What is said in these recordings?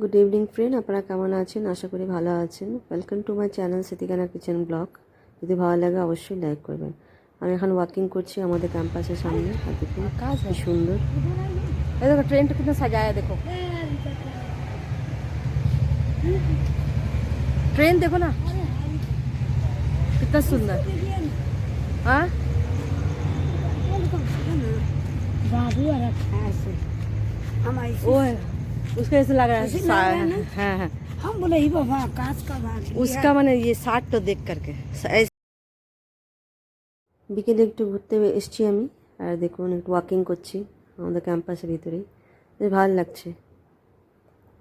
Good evening friend আপনারা কেমন আছেন আশা করি ভালো আছেন welcome to my channel সিটিকানা kitchen blog যদি ভালো লাগে অবশ্যই লাইক করবেন আমি এখন ওয়াকিং করছি আমাদের ক্যাম্পাসের সামনে আর দেখুন काज কি সুন্দর ये देखो ट्रेन तो कितना सजाया है देखो ट्रेन देखो ना कितना सुंदर हाँ बाबू और ऐसे हम ऐसे वो है उसके जैसे लग रहा है हाँ हाँ हम बोले ही बाबा कांच का भाग उसका मैंने ये শার্ট তো দেখ করকে বিকেলে একটু ঘুরতে এসছি আমি আর দেখুন একটু ওয়াকিং করছি আমাদের ক্যাম্পাসের ভিতরেই বেশ ভালো লাগছে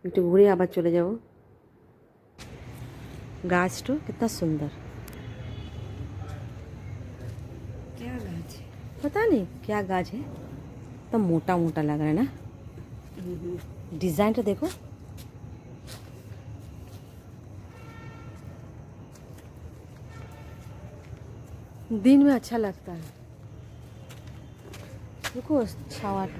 একটু ঘুরে আবার চলে যাব গাছটা কত সুন্দর क्या गाछ पता नहीं क्या गाछ है तो मोटा मोटा लग रहा है ना डिज़ाइन तो देखो। दिन में अच्छा लगता है। देखो छावाट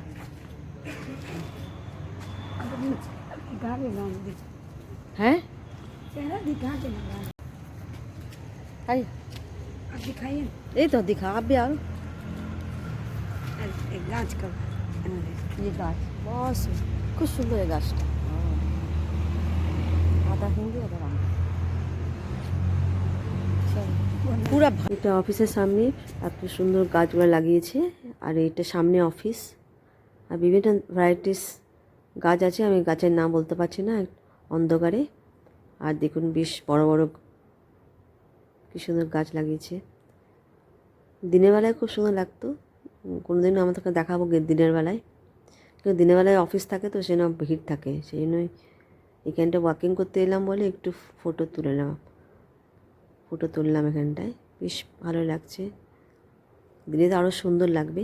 है? दिखाइए। ये तो दिखा आप भी आओ। गाँच कर দিয়ে গাছ বস খুব সুন্দর এই গাছটা আদা হিন্দি পুরা এটা অফিসের সামনে এত সুন্দর গাছগুলো লাগিয়েছে। আর এটা সামনে অফিস। আর বিভিন্ন ভ্যারাইটিস গাছ আছে আমি গাছের নাম বলতে পারছি না অন্ধকারে। আর দেখুন বেশ বড় বড় কি সুন্দর গাছ লাগিয়েছে। দিনের বেলায় খুব সুন্দর লাগতো। কোনোদিনও আমাদেরকে দেখাবো দিনের বেলায়। কিন্তু দিনের বেলায় অফিস থাকে তো, সেজন্য ভিড় থাকে। সেই জন্যই এখানটা ওয়াকিং করতে এলাম বলে একটু ফটো তুলে নিলাম ফটো তুললাম এখানটায়। বেশ ভালো লাগছে। দিনে তো আরও সুন্দর লাগবে।